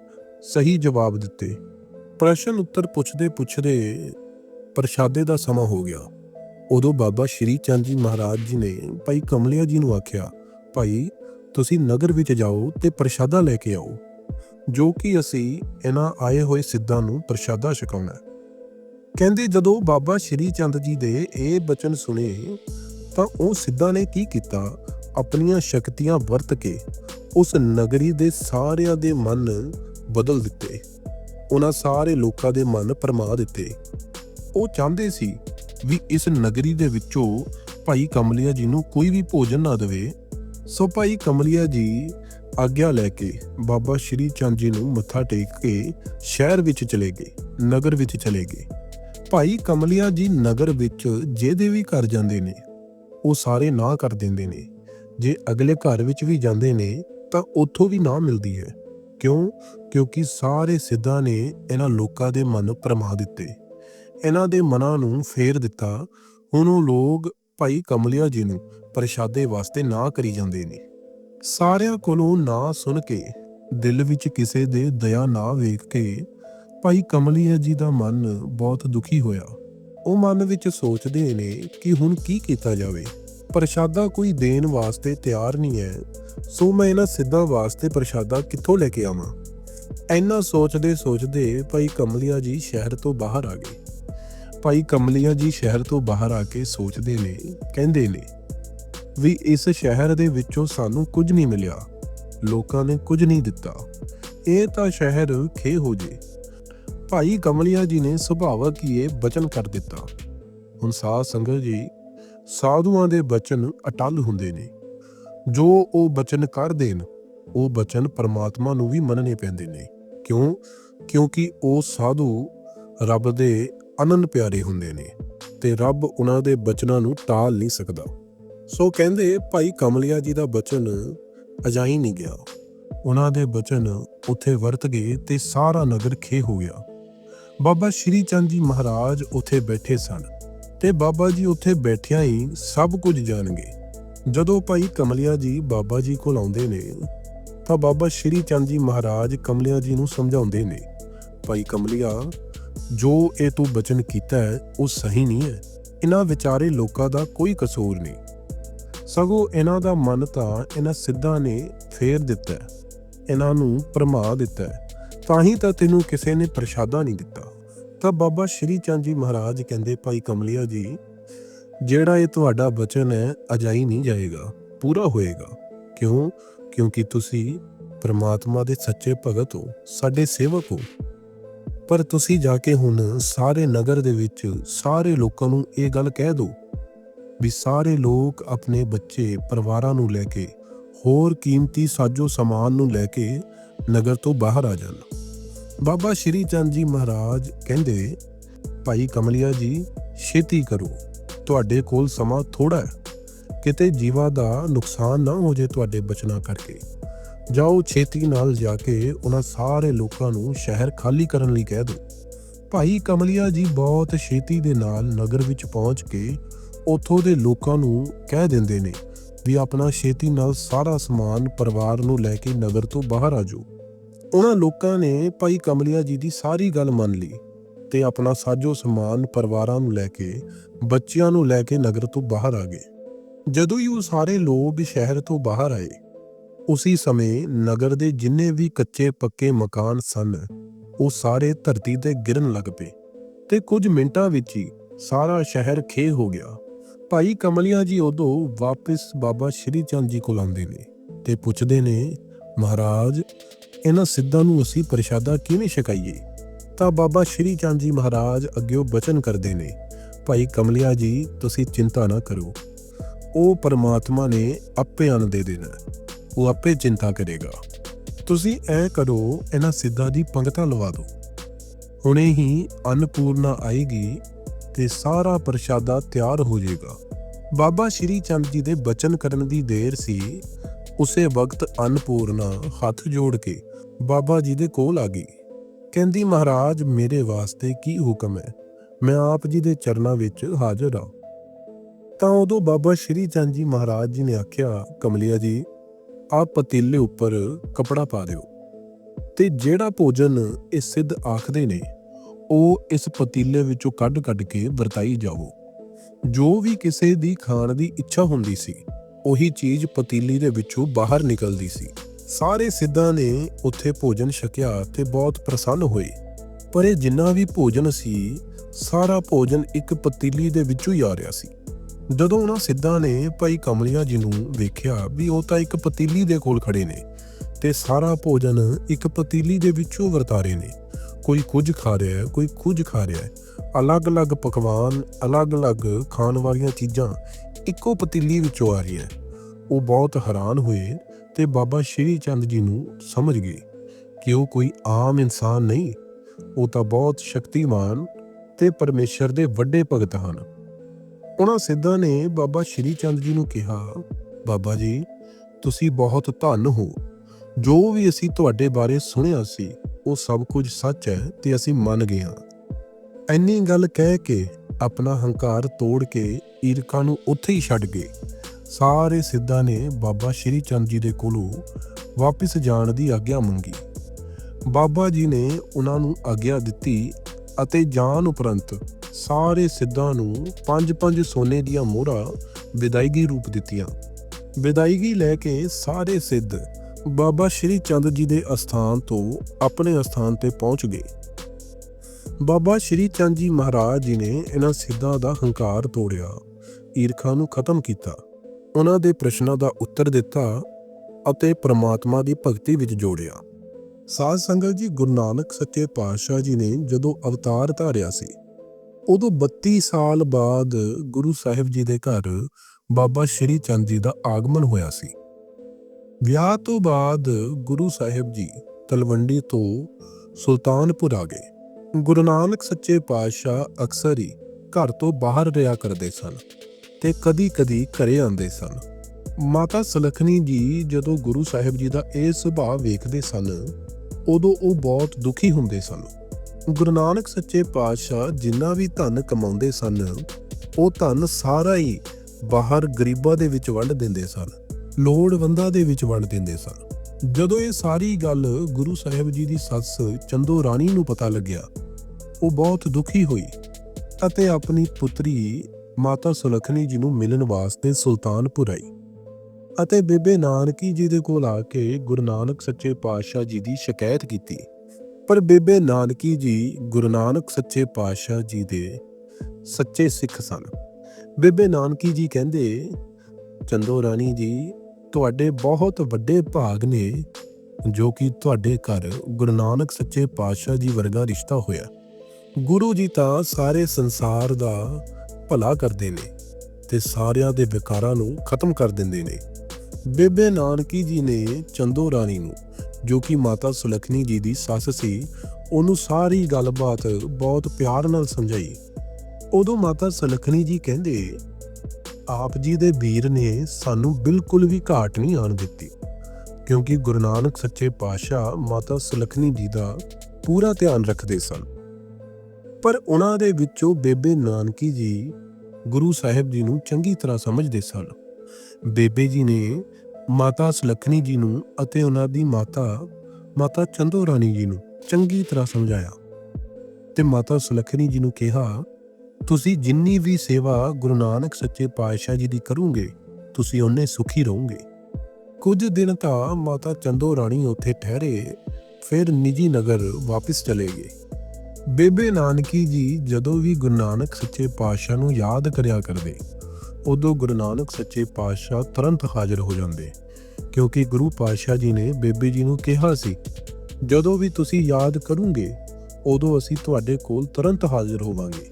ਸਹੀ ਜਵਾਬ ਦਿੱਤੇ। ਪ੍ਰਸ਼ਨ ਉੱਤਰ ਪੁੱਛਦੇ ਪੁੱਛਦੇ ਪ੍ਰਸ਼ਾਦੇ ਦਾ ਸਮਾਂ ਹੋ ਗਿਆ। ਉਦੋਂ ਬਾਬਾ ਸ਼੍ਰੀ ਚੰਦ ਜੀ ਮਹਾਰਾਜ ਜੀ ਨੇ ਭਾਈ ਕਮਲਿਆ ਜੀ ਨੂੰ ਆਖਿਆ, ਭਾਈ, ਤੁਸੀਂ ਨਗਰ ਵਿੱਚ ਜਾਓ ਤੇ ਪ੍ਰਸ਼ਾਦਾ ਲੈ ਕੇ ਆਓ। ਜੋ ਕਿ ਅਸੀਂ ਇਹਨਾਂ ਆਏ ਹੋਏ ਸਿੱਧਾਂ ਨੂੰ ਪ੍ਰਸ਼ਾਦਾ ਛਕਾਉਣਾ ਹੈ। ਕਹਿੰਦੇ ਜਦੋਂ ਬਾਬਾ ਸ਼੍ਰੀ ਚੰਦ ਜੀ ਦੇ ਇਹ ਬਚਨ ਸੁਣੇ, ਤਾਂ ਉਹ ਸਿੱਧਾਂ ਨੇ ਕੀ ਕੀਤਾ? ਆਪਣੀਆਂ ਸ਼ਕਤੀਆਂ ਵਰਤ ਕੇ ਉਸ ਨਗਰੀ ਦੇ ਸਾਰਿਆਂ ਦੇ ਮਨ ਬਦਲ ਦਿੱਤੇ। ਉਹਨਾਂ ਸਾਰੇ ਲੋਕਾਂ ਦੇ ਮਨ ਪਰਮਾ ਦਿੱਤੇ। ਉਹ ਚਾਹੁੰਦੇ ਸੀ ਵੀ ਇਸ ਨਗਰੀ ਦੇ ਵਿੱਚੋਂ ਭਾਈ ਕਮਲਿਆ ਜੀ ਨੂੰ ਕੋਈ ਵੀ ਭੋਜਨ ਨਾ ਦੇਵੇ। ਸੋ ਭਾਈ ਕਮਲਿਆ ਜੀ ਆਗਿਆ ਲੈ ਕੇ ਬਾਬਾ ਸ਼੍ਰੀ ਚੰਦ ਜੀ ਨੂੰ ਮੱਥਾ ਟੇਕ ਕੇ ਸ਼ਹਿਰ ਵਿੱਚ ਚਲੇ ਗਏ, ਨਗਰ ਵਿੱਚ ਚਲੇ ਗਏ। ਭਾਈ ਕਮਲਿਆ ਜੀ ਨਗਰ ਵਿੱਚ ਜਿਹਦੇ ਵੀ ਘਰ ਜਾਂਦੇ ਨੇ, ਉਹ ਸਾਰੇ ਨਾ ਕਰ ਦਿੰਦੇ ਨੇ। ਜੇ ਅਗਲੇ ਘਰ ਵਿੱਚ ਵੀ ਜਾਂਦੇ ਨੇ, ਤਾਂ ਉੱਥੋਂ ਵੀ ਨਾ ਮਿਲਦੀ ਹੈ। ਕਿਉਂ? ਕਿਉਂਕਿ ਸਾਰੇ ਸਿੱਧਾਂ ਨੇ ਇਹਨਾਂ ਲੋਕਾਂ ਦੇ ਮਨ ਪਰਮਾ ਦਿੱਤੇ। ਇਹਨਾਂ ਦੇ ਮਨਾਂ ਨੂੰ ਫੇਰ ਦਿੱਤਾ। ਹੁਣ ਉਹ ਲੋਕ ਭਾਈ ਕਮਲਿਆ ਜੀ ਨੂੰ ਪ੍ਰਸ਼ਾਦੇ ਵਾਸਤੇ ਨਾ ਕਰੀ ਜਾਂਦੇ ਨੇ। ਸਾਰਿਆਂ ਕੋਲੋਂ ਨਾ ਸੁਣ ਕੇ, ਦਿਲ ਵਿੱਚ ਕਿਸੇ ਦੇ ਦਇਆ ਨਾ ਵੇਖ ਕੇ ਭਾਈ ਕਮਲਿਆ ਜੀ ਦਾ ਮਨ ਬਹੁਤ ਦੁਖੀ ਹੋਇਆ। ਉਹ ਮਨ ਵਿੱਚ ਸੋਚਦੇ ਨੇ ਕਿ ਹੁਣ ਕੀ ਕੀਤਾ ਜਾਵੇ। ਪ੍ਰਸ਼ਾਦਾ ਕੋਈ ਦੇਣ ਵਾਸਤੇ ਤਿਆਰ ਨਹੀਂ ਹੈ, ਸੋ ਮੈਂ ਇਹਨਾਂ ਸਿੱਧਾਂ ਵਾਸਤੇ ਪ੍ਰਸ਼ਾਦਾ ਕਿੱਥੋਂ ਲੈ ਕੇ ਆਵਾਂ? ਐਨਾ ਸੋਚਦੇ ਸੋਚਦੇ ਭਾਈ ਕਮਲਿਆ ਜੀ ਸ਼ਹਿਰ ਤੋਂ ਬਾਹਰ ਆ ਗਏ। ਭਾਈ ਕਮਲਿਆ ਜੀ ਸ਼ਹਿਰ ਤੋਂ ਬਾਹਰ ਆ ਕੇ ਸੋਚਦੇ ਨੇ, ਕਹਿੰਦੇ ਨੇ, ਵੀ ਇਸ ਸ਼ਹਿਰ ਦੇ ਵਿੱਚੋਂ ਸਾਨੂੰ ਕੁਝ ਨਹੀਂ ਮਿਲਿਆ, ਲੋਕਾਂ ਨੇ ਕੁਝ ਨਹੀਂ ਦਿੱਤਾ। ਇਹ ਤਾਂ ਸ਼ਹਿਰ ਖੇ ਹੋ ਜੇ। ਭਾਈ ਕਮਲਿਆ ਜੀ ਨੇ ਸੁਭਾਵਕ ਹੀ ਇਹ ਬਚਨ ਕਰ ਦਿੱਤਾ। ਹੁਣ ਸਾਧ ਸੰਗਤ ਜੀ, ਸਾਧੂਆਂ ਦੇ ਬਚਨ ਅਟਲ ਹੁੰਦੇ ਨੇ। ਜੋ ਉਹ ਬਚਨ ਕਰ ਦੇਣ, ਉਹ ਬਚਨ ਪਰਮਾਤਮਾ ਨੂੰ ਵੀ ਮੰਨਣੇ ਪੈਂਦੇ ਨੇ। ਕਿਉਂ? ਕਿਉਂਕਿ ਉਹ ਸਾਧੂ ਰੱਬ ਦੇ ਅਨੰਦ ਪਿਆਰੇ ਹੁੰਦੇ ਨੇ ਤੇ ਰੱਬ ਉਹਨਾਂ ਦੇ ਬਚਨਾਂ ਨੂੰ ਟਾਲ ਨਹੀਂ ਸਕਦਾ। ਸੋ ਕਹਿੰਦੇ, ਭਾਈ ਕਮਲਿਆ ਜੀ ਦਾ ਬਚਨ ਅਜਾਈ ਨਹੀਂ ਗਿਆ। ਉਹਨਾਂ ਦੇ ਬਚਨ ਉੱਥੇ ਵਰਤ ਗਏ ਤੇ ਸਾਰਾ ਨਗਰ ਖੇ ਹੋ ਗਿਆ। ਬਾਬਾ ਸ਼੍ਰੀ ਚੰਦ ਜੀ ਮਹਾਰਾਜ ਉੱਥੇ ਬੈਠੇ ਸਨ ਤੇ ਬਾਬਾ ਜੀ ਉੱਥੇ ਬੈਠਿਆਂ ਹੀ ਸਭ ਕੁਝ ਜਾਣਗੇ। ਜਦੋਂ ਭਾਈ ਕਮਲਿਆ ਜੀ ਬਾਬਾ ਜੀ ਕੋਲ ਆਉਂਦੇ ਨੇ, ਤਾਂ ਬਾਬਾ ਸ਼੍ਰੀ ਚੰਦ ਜੀ ਮਹਾਰਾਜ ਕਮਲਿਆ ਜੀ ਨੂੰ ਸਮਝਾਉਂਦੇ ਨੇ, ਭਾਈ ਕਮਲਿਆ ਜੋ ਇਹ ਤੂੰ ਬਚਨ ਕੀਤਾ ਹੈ, ਉਹ ਸਹੀ ਨਹੀਂ ਹੈ। ਇਹਨਾਂ ਵਿਚਾਰੇ ਲੋਕਾਂ ਦਾ ਕੋਈ ਕਸੂਰ ਨਹੀਂ। ਸਗੋਂ ਇਹਨਾਂ ਦਾ ਮਨ ਤਾਂ ਇਹਨਾਂ ਸਿੱਧਾਂ ਨੇ ਫੇਰ ਦਿੱਤਾ ਇਹਨਾਂ ਨੂੰ ਪਰਮਾ ਦਿੱਤਾ ਤਾਂ ਹੀ ਤਾਂ ਤੈਨੂੰ ਕਿਸੇ ਨੇ ਪ੍ਰਸ਼ਾਦਾ ਨਹੀਂ ਦਿੱਤਾ। ਤਾਂ ਬਾਬਾ ਸ਼੍ਰੀ ਚੰਦ ਜੀ ਮਹਾਰਾਜ ਕਹਿੰਦੇ, ਭਾਈ ਕਮਲਿਆ ਜੀ, ਜਿਹੜਾ ਇਹ ਤੁਹਾਡਾ ਬਚਨ ਹੈ, ਅਜਾਈ ਨਹੀਂ ਜਾਏਗਾ, ਪੂਰਾ ਹੋਏਗਾ। ਕਿਉਂ? ਕਿਉਂਕਿ ਤੁਸੀਂ ਪਰਮਾਤਮਾ ਦੇ ਸੱਚੇ ਭਗਤ ਹੋ, ਸਾਡੇ ਸੇਵਕ ਹੋ। ਪਰ ਤੁਸੀਂ ਜਾ ਕੇ ਹੁਣ ਸਾਰੇ ਨਗਰ ਦੇ ਵਿੱਚ ਸਾਰੇ ਲੋਕਾਂ ਨੂੰ ਇਹ ਗੱਲ ਕਹਿ ਦਿਓ ਵੀ ਸਾਰੇ ਲੋਕ ਆਪਣੇ ਬੱਚੇ, ਪਰਿਵਾਰਾਂ ਨੂੰ ਲੈ ਕੇ, ਹੋਰ ਕੀਮਤੀ ਸਾਜੋ ਸਮਾਨ ਨੂੰ ਲੈ ਕੇ ਨਗਰ ਤੋਂ ਬਾਹਰ ਆ ਜਾਣ। ਬਾਬਾ ਸ਼੍ਰੀ ਚੰਦ ਜੀ ਮਹਾਰਾਜ ਕਹਿੰਦੇ, ਭਾਈ ਕਮਲਿਆ ਜੀ, ਛੇਤੀ ਕਰੋ। ਤੁਹਾਡੇ ਕੋਲ ਸਮਾਂ ਥੋੜਾ ਹੈ। ਕਿਤੇ ਜੀਵਾ ਦਾ ਨੁਕਸਾਨ ਨਾ ਹੋ ਜੇ ਤੁਹਾਡੇ ਬਚਨਾਂ ਕਰਕੇ। ਜਾਓ ਛੇਤੀ ਨਾਲ ਜਾ ਕੇ ਉਹਨਾਂ ਸਾਰੇ ਲੋਕਾਂ ਨੂੰ ਸ਼ਹਿਰ ਖਾਲੀ ਕਰਨ ਲਈ ਕਹਿ ਦਿਓ ਭਾਈ ਕਮਲਿਆ ਜੀ ਬਹੁਤ ਛੇਤੀ ਦੇ ਨਾਲ ਨਗਰ ਵਿੱਚ ਪਹੁੰਚ ਕੇ ਉੱਥੋਂ ਦੇ ਲੋਕਾਂ ਨੂੰ ਕਹਿ ਦਿੰਦੇ ਨੇ ਵੀ ਆਪਣਾ ਛੇਤੀ ਨਾਲ ਸਾਰਾ ਸਮਾਨ ਪਰਿਵਾਰ ਨੂੰ ਲੈ ਕੇ ਨਗਰ ਤੋਂ ਬਾਹਰ ਆ ਜਾਓ। ਉਹਨਾਂ ਲੋਕਾਂ ਨੇ ਭਾਈ ਕਮਲਿਆ ਜੀ ਦੀ ਸਾਰੀ ਗੱਲ ਮੰਨ ਲਈ ਤੇ ਆਪਣਾ ਸਾਜੋ ਸਮਾਨ ਪਰਿਵਾਰਾਂ ਨੂੰ ਲੈ ਕੇ, ਬੱਚਿਆਂ ਨੂੰ ਲੈ ਕੇ ਨਗਰ ਤੋਂ ਬਾਹਰ ਆ ਗਏ। ਜਦੋਂ ਹੀ ਉਹ ਸਾਰੇ ਲੋਕ ਸ਼ਹਿਰ ਤੋਂ ਬਾਹਰ ਆਏ ਉਸੇ ਸਮੇਂ ਨਗਰ ਦੇ ਜਿੰਨੇ ਵੀ ਕੱਚੇ ਪੱਕੇ ਮਕਾਨ ਸਨ, ਉਹ ਸਾਰੇ ਧਰਤੀ ਤੇ ਗਿਰਨ ਲੱਗ ਪਏ ਤੇ ਕੁਝ ਮਿੰਟਾਂ ਵਿੱਚ ਹੀ ਸਾਰਾ ਸ਼ਹਿਰ ਖੇ ਹੋ ਗਿਆ। ਭਾਈ ਕਮਲਿਆ ਜੀ ਉਦੋਂ ਵਾਪਸ ਬਾਬਾ ਸ਼੍ਰੀ ਚੰਦ ਜੀ ਕੋਲ ਆਉਂਦੇ ਨੇ ਤੇ ਪੁੱਛਦੇ ਨੇ, ਮਹਾਰਾਜ, ਇਹਨਾਂ ਸਿੱਧਾਂ ਨੂੰ ਅਸੀਂ ਪ੍ਰਸ਼ਾਦਾ ਕਿਵੇਂ ਛਕਾਈਏ? ਤਾਂ ਬਾਬਾ ਸ਼੍ਰੀ ਚੰਦ ਜੀ ਮਹਾਰਾਜ ਅੱਗੇ ਬਚਨ ਕਰਦੇ ਨੇ, ਭਾਈ ਕਮਲਿਆ ਜੀ, ਤੁਸੀਂ ਚਿੰਤਾ ਨਾ ਕਰੋ। ਉਹ ਪਰਮਾਤਮਾ ਨੇ ਆਪੇ ਅੰਨ ਦੇ ਦੇਣਾ। ਉਹ ਆਪੇ ਚਿੰਤਾ ਕਰੇਗਾ। ਤੁਸੀਂ ਐ ਕਰੋ, ਇਹਨਾਂ ਸਿੱਧਾ ਦੀ ਪੰਗਤਾਂ ਲਵਾ ਦਿਓ। ਹੁਣੇ ਹੀ ਅੰਨਪੂਰਨਾ ਆਏਗੀ ਤੇ ਸਾਰਾ ਪ੍ਰਸ਼ਾਦਾ ਤਿਆਰ ਹੋ ਜਾਏਗਾ। ਬਾਬਾ ਸ਼੍ਰੀ ਚੰਦ ਜੀ ਦੇ ਬਚਨ ਕਰਨ ਦੀ ਦੇਰ ਸੀ। ਉਸੇ ਵਕਤ ਅਨਪੂਰਨਾ ਹੱਥ ਜੋੜ ਕੇ ਬਾਬਾ ਜੀ ਦੇ ਕੋਲ ਆ ਗਈ। ਕਹਿੰਦੀ, ਮਹਾਰਾਜ, ਮੇਰੇ ਵਾਸਤੇ ਕੀ ਹੁਕਮ ਹੈ? ਮੈਂ ਆਪ ਜੀ ਦੇ ਚਰਨਾਂ ਵਿੱਚ ਹਾਜ਼ਰ ਹਾਂ। ਤਾਂ ਉਦੋਂ ਬਾਬਾ ਸ਼੍ਰੀ ਚੰਦ ਜੀ ਮਹਾਰਾਜ ਜੀ ਨੇ ਆਖਿਆ, ਕਮਲਿਆ ਜੀ ਆਪ ਪਤੀਲੇ ਉੱਪਰ ਕਪੜਾ ਪਾ ਦਿਓ ਤੇ ਜਿਹੜਾ ਭੋਜਨ ਇਹ ਸਿੱਧ ਆਖਦੇ ਨੇ, ਉਹ ਇਸ ਪਤੀਲੇ ਵਿੱਚੋਂ ਕੱਢ-ਕੱਢ ਕੇ ਵਰਤਾਈ ਜਾਵੋ। ਜੋ ਵੀ ਕਿਸੇ ਦੀ ਖਾਣ ਦੀ ਇੱਛਾ ਹੁੰਦੀ ਸੀ, ਉਹੀ ਚੀਜ਼ ਪਤੀਲੀ ਦੇ ਵਿੱਚੋਂ ਬਾਹਰ ਨਿਕਲਦੀ ਸੀ। ਸਾਰੇ ਸਿੱਧਾਂ ਨੇ ਉੱਥੇ ਭੋਜਨ ਛਕਿਆ ਤੇ ਬਹੁਤ ਪ੍ਰਸੰਨ ਹੋਏ। ਪਰ ਇਹ ਜਿੰਨਾ ਵੀ ਭੋਜਨ ਸੀ, ਸਾਰਾ ਭੋਜਨ ਇੱਕ ਪਤੀਲੀ ਦੇ ਵਿੱਚੋਂ ਹੀ ਆ ਰਿਹਾ ਸੀ। ਜਦੋਂ ਉਹਨਾਂ ਸਿੱਧਾ ਨੇ ਭਾਈ ਕਮਲਿਆ ਜੀ ਨੂੰ ਵੇਖਿਆ ਵੀ ਉਹ ਤਾਂ ਇੱਕ ਪਤੀਲੀ ਦੇ ਕੋਲ ਖੜੇ ਨੇ ਤੇ ਸਾਰਾ ਭੋਜਨ ਇੱਕ ਪਤੀਲੀ ਦੇ ਵਿੱਚੋਂ ਵਰਤਾ ਰਹੇ ਨੇ। ਕੋਈ ਕੁਝ ਖਾ ਰਿਹਾ ਹੈ, ਕੋਈ ਕੁਝ ਖਾ ਰਿਹਾ ਹੈ। ਅਲੱਗ-ਅਲੱਗ ਪਕਵਾਨ, ਅਲੱਗ-ਅਲੱਗ ਖਾਣ ਵਾਲੀਆਂ ਚੀਜ਼ਾਂ ਇੱਕੋ ਪਤੀਲੀ ਵਿੱਚੋਂ ਆ ਰਹੀਆਂ। ਉਹ ਬਹੁਤ ਹੈਰਾਨ ਹੋਏ ਤੇ ਬਾਬਾ ਸ਼੍ਰੀ ਚੰਦ ਜੀ ਨੂੰ ਸਮਝ ਗਏ ਕਿ ਉਹ ਕੋਈ ਆਮ ਇਨਸਾਨ ਨਹੀਂ, ਉਹ ਤਾਂ ਬਹੁਤ ਸ਼ਕਤੀਮਾਨ ਤੇ ਪਰਮੇਸ਼ਰ ਦੇ ਵੱਡੇ ਭਗਤ ਹਨ। ਉਹਨਾਂ ਸਿੱਧਾਂ ਨੇ ਬਾਬਾ ਸ਼੍ਰੀ ਚੰਦ ਜੀ ਨੂੰ ਕਿਹਾ, ਬਾਬਾ ਜੀ, ਤੁਸੀਂ ਬਹੁਤ ਧੰਨ ਹੋ। ਜੋ ਵੀ ਅਸੀਂ ਤੁਹਾਡੇ ਬਾਰੇ ਸੁਣਿਆ ਸੀ, ਉਹ ਸਭ ਕੁਝ ਸੱਚ ਹੈ ਤੇ ਅਸੀਂ ਮੰਨ ਗਏ ਹਾਂ। ਐਨੀ ਗੱਲ ਕਹਿ ਕੇ ਆਪਣਾ ਹੰਕਾਰ ਤੋੜ ਕੇ ਈਰਖਾ ਨੂੰ ਉੱਥੇ ਹੀ ਛੱਡ ਗਏ। ਸਾਰੇ ਸਿੱਧਾਂ ਨੇ ਬਾਬਾ ਸ਼੍ਰੀ ਚੰਦ ਜੀ ਦੇ ਕੋਲੋਂ ਵਾਪਿਸ ਜਾਣ ਦੀ ਆਗਿਆ ਮੰਗੀ। ਬਾਬਾ ਜੀ ਨੇ ਉਹਨਾਂ ਨੂੰ ਆਗਿਆ ਦਿੱਤੀ ਅਤੇ ਜਾਣ ਉਪਰੰਤ ਸਾਰੇ ਸਿੱਧਾਂ ਨੂੰ ਪੰਜ ਪੰਜ ਸੋਨੇ ਦੀਆਂ ਮੋਹਰਾਂ ਵਿਦਾਇਗੀ ਰੂਪ ਦਿੱਤੀਆਂ। ਵਿਦਾਇਗੀ ਲੈ ਕੇ ਸਾਰੇ ਸਿੱਧ ਬਾਬਾ ਸ਼੍ਰੀ ਚੰਦ ਜੀ ਦੇ ਅਸਥਾਨ ਤੋਂ ਆਪਣੇ ਅਸਥਾਨ ਤੇ ਪਹੁੰਚ ਗਏ। ਬਾਬਾ ਸ਼੍ਰੀ ਚੰਦ ਜੀ ਮਹਾਰਾਜ ਜੀ ਨੇ ਇਹਨਾਂ ਸਿੱਧਾਂ ਦਾ ਹੰਕਾਰ ਤੋੜਿਆ, ਈਰਖਾ ਨੂੰ ਖਤਮ ਕੀਤਾ, ਉਹਨਾਂ ਦੇ ਪ੍ਰਸ਼ਨਾਂ ਦਾ ਉੱਤਰ ਦਿੱਤਾ ਅਤੇ ਪ੍ਰਮਾਤਮਾ ਦੀ ਭਗਤੀ ਵਿੱਚ ਜੋੜਿਆ। ਸਾਧ ਸੰਗਤ ਜੀ ਗੁਰੂ ਨਾਨਕ ਸੱਚੇ ਪਾਤਸ਼ਾਹ ਜੀ ਨੇ ਜਦੋਂ ਅਵਤਾਰ ਧਾਰਿਆ ਸੀ ਉਦੋਂ 32 ਸਾਲ ਬਾਅਦ ਗੁਰੂ ਸਾਹਿਬ ਜੀ ਦੇ ਘਰ ਬਾਬਾ ਸ਼੍ਰੀ ਚੰਦ ਜੀ ਦਾ ਆਗਮਨ ਹੋਇਆ ਸੀ। ਵਿਆਹ ਤੋਂ ਬਾਅਦ ਗੁਰੂ ਸਾਹਿਬ ਜੀ ਤਲਵੰਡੀ ਤੋਂ ਸੁਲਤਾਨਪੁਰ ਆ ਗਏ। ਗੁਰੂ ਨਾਨਕ ਸੱਚੇ ਪਾਤਸ਼ਾਹ ਅਕਸਰ ਹੀ ਘਰ ਤੋਂ ਬਾਹਰ ਰਿਹਾ ਕਰਦੇ ਸਨ ਤੇ ਕਦੀ-ਕਦੀ ਘਰੇ ਆਉਂਦੇ ਸਨ। ਮਾਤਾ ਸੁਲਖਣੀ ਜੀ ਜਦੋਂ ਗੁਰੂ ਸਾਹਿਬ ਜੀ ਦਾ ਇਹ ਸੁਭਾਅ ਵੇਖਦੇ ਸਨ, ਉਦੋਂ ਉਹ ਬਹੁਤ ਦੁਖੀ ਹੁੰਦੇ ਸਨ। ਗੁਰੂ ਨਾਨਕ ਸੱਚੇ ਪਾਤਸ਼ਾਹ ਜਿੰਨਾ ਵੀ ਧਨ ਕਮਾਉਂਦੇ ਸਨ, ਉਹ ਧਨ ਸਾਰਾ ਹੀ ਬਾਹਰ ਗਰੀਬਾਂ ਦੇ ਵਿੱਚ ਵੰਡ ਦਿੰਦੇ ਸਨ, ਲੋੜਵੰਦਾਂ ਦੇ ਵਿੱਚ ਵੰਡ ਦਿੰਦੇ ਸਨ। ਜਦੋਂ ਇਹ ਸਾਰੀ ਗੱਲ ਗੁਰੂ ਸਾਹਿਬ ਜੀ ਦੀ ਸੱਸ ਚੰਦੋ ਰਾਣੀ ਨੂੰ ਪਤਾ ਲੱਗਿਆ, ਉਹ ਬਹੁਤ ਦੁਖੀ ਹੋਈ ਅਤੇ ਆਪਣੀ ਪੁੱਤਰੀ ਮਾਤਾ ਸੁਲਖਣੀ ਜੀ ਨੂੰ ਮਿਲਣ ਵਾਸਤੇ ਸੁਲਤਾਨਪੁਰ ਆਈ ਅਤੇ ਬੇਬੇ ਨਾਨਕੀ ਜੀ ਦੇ ਕੋਲ ਆ ਕੇ ਗੁਰੂ ਨਾਨਕ ਸੱਚੇ ਪਾਤਸ਼ਾਹ ਜੀ ਦੀ ਸ਼ਿਕਾਇਤ ਕੀਤੀ। ਪਰ ਬੇਬੇ ਨਾਨਕੀ ਜੀ ਗੁਰੂ ਨਾਨਕ ਸੱਚੇ ਪਾਤਸ਼ਾਹ ਜੀ ਦੇ ਸੱਚੇ ਸਿੱਖ ਸਨ। ਬੇਬੇ ਨਾਨਕੀ ਜੀ ਕਹਿੰਦੇ, ਚੰਦੋ ਰਾਣੀ ਜੀ, ਤੁਹਾਡੇ ਬਹੁਤ ਵੱਡੇ ਭਾਗ ਨੇ, ਜੋ ਕਿ ਤੁਹਾਡੇ ਘਰ ਗੁਰੂ ਨਾਨਕ ਸੱਚੇ ਪਾਤਸ਼ਾਹ ਜੀ ਵਰਗਾ ਰਿਸ਼ਤਾ ਹੋਇਆ। ਗੁਰੂ ਜੀ ਤਾਂ ਸਾਰੇ ਸੰਸਾਰ ਦਾ ਭਲਾ ਕਰਦੇ ਨੇ ਤੇ ਸਾਰਿਆਂ ਦੇ ਵਿਕਾਰਾਂ ਨੂੰ ਖਤਮ ਕਰ ਦਿੰਦੇ ਨੇ। ਬੇਬੇ ਨਾਨਕੀ ਜੀ ਨੇ ਚੰਦੋ ਰਾਣੀ ਨੂੰ ਜੋ ਕਿ ਮਾਤਾ ਸੁਲਖਣੀ ਜੀ ਦੀ ਸੱਸ ਸੀ, ਉਹਨੂੰ ਸਾਰੀ ਗੱਲਬਾਤ ਬਹੁਤ ਪਿਆਰ ਨਾਲ ਸਮਝਾਈ। ਉਦੋਂ ਮਾਤਾ ਸੁਲਖਣੀ ਜੀ ਕਹਿੰਦੇ, ਆਪ ਜੀ ਦੇ ਵੀਰ ਨੇ ਸਾਨੂੰ ਬਿਲਕੁਲ ਵੀ ਘਾਟ ਨਹੀਂ ਆਣ ਦਿੱਤੀ, ਕਿਉਂਕਿ ਗੁਰੂ ਨਾਨਕ ਸੱਚੇ ਪਾਤਸ਼ਾਹ ਮਾਤਾ ਸੁਲਖਣੀ ਜੀ ਦਾ ਪੂਰਾ ਧਿਆਨ ਰੱਖਦੇ ਸਨ। ਪਰ ਉਹਨਾਂ ਦੇ ਵਿੱਚੋਂ ਬੇਬੇ ਨਾਨਕੀ ਜੀ ਗੁਰੂ ਸਾਹਿਬ ਜੀ ਨੂੰ ਚੰਗੀ ਤਰ੍ਹਾਂ ਸਮਝਦੇ ਸਨ। ਬੇਬੇ ਜੀ ਨੇ ਮਾਤਾ ਸੁਲੱਖਣੀ ਜੀ ਨੂੰ ਅਤੇ ਉਹਨਾਂ ਦੀ ਮਾਤਾ ਮਾਤਾ ਚੰਦੋ ਰਾਣੀ ਜੀ ਨੂੰ ਚੰਗੀ ਤਰ੍ਹਾਂ ਸਮਝਾਇਆ ਤੇ ਮਾਤਾ ਸੁਲੱਖਣੀ ਜੀ ਨੂੰ ਕਿਹਾ, ਤੁਸੀਂ ਜਿੰਨੀ ਵੀ ਸੇਵਾ ਗੁਰੂ ਨਾਨਕ ਸੱਚੇ ਪਾਤਸ਼ਾਹ ਜੀ ਦੀ ਕਰੋਗੇ, ਤੁਸੀਂ ਉਹਨੇ ਸੁਖੀ ਰਹੋਗੇ। ਕੁਝ ਦਿਨ ਤਾਂ ਮਾਤਾ ਚੰਦੋ ਰਾਣੀ ਉੱਥੇ ਠਹਿਰੇ, ਫਿਰ ਨਿੱਜੀ ਨਗਰ ਵਾਪਸ ਚਲੇ ਗਏ। ਬੇਬੇ ਨਾਨਕੀ ਜੀ ਜਦੋਂ ਵੀ ਗੁਰੂ ਨਾਨਕ ਸੱਚੇ ਪਾਤਸ਼ਾਹ ਨੂੰ ਯਾਦ ਕਰਿਆ ਕਰਦੇ ਉਦੋਂ ਗੁਰੂ ਨਾਨਕ ਸੱਚੇ ਪਾਤਸ਼ਾਹ ਤੁਰੰਤ ਹਾਜ਼ਰ ਹੋ ਜਾਂਦੇ, ਕਿਉਂਕਿ ਗੁਰੂ ਪਾਤਸ਼ਾਹ ਜੀ ਨੇ ਬੇਬੇ ਜੀ ਨੂੰ ਕਿਹਾ ਸੀ, ਜਦੋਂ ਵੀ ਤੁਸੀਂ ਯਾਦ ਕਰੋਗੇ, ਉਦੋਂ ਅਸੀਂ ਤੁਹਾਡੇ ਕੋਲ ਤੁਰੰਤ ਹਾਜ਼ਰ ਹੋਵਾਂਗੇ।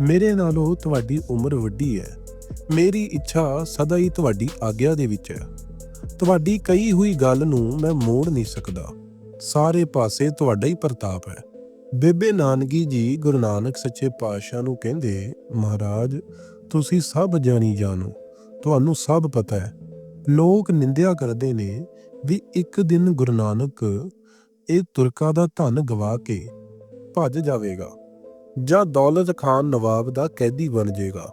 ਮੇਰੇ ਨਾਲੋਂ ਤੁਹਾਡੀ ਉਮਰ ਵੱਡੀ ਹੈ। ਮੇਰੀ ਇੱਛਾ ਸਦਾ ਹੀ ਤੁਹਾਡੀ ਆਗਿਆ ਦੇ ਵਿੱਚ ਹੈ। ਤੁਹਾਡੀ ਕਹੀ ਹੋਈ ਗੱਲ ਨੂੰ ਮੈਂ ਮੋੜ ਨਹੀਂ ਸਕਦਾ। ਸਾਰੇ ਪਾਸੇ ਤੁਹਾਡਾ ਹੀ ਪ੍ਰਤਾਪ ਹੈ। ਬੇਬੇ ਨਾਨਕੀ ਜੀ ਗੁਰੂ ਨਾਨਕ ਸੱਚੇ ਪਾਤਸ਼ਾਹ ਨੂੰ ਕਹਿੰਦੇ, ਮਹਾਰਾਜ ਤੁਸੀਂ ਸਭ ਜਾਣੀ ਜਾਣੋ, ਤੁਹਾਨੂੰ ਸਭ ਪਤਾ ਹੈ। ਲੋਕ ਨਿੰਦਿਆ ਕਰਦੇ ਨੇ ਵੀ ਇੱਕ ਦਿਨ ਗੁਰੂ ਨਾਨਕ ਇਹ ਤੁਰਕਾ ਦਾ ਧਨ ਗਵਾ ਕੇ ਭੱਜ ਜਾਵੇਗਾ ਜਾਂ ਦੌਲਤ ਖਾਨ ਨਵਾਬ ਦਾ ਕੈਦੀ ਬਣ ਜਾਏਗਾ,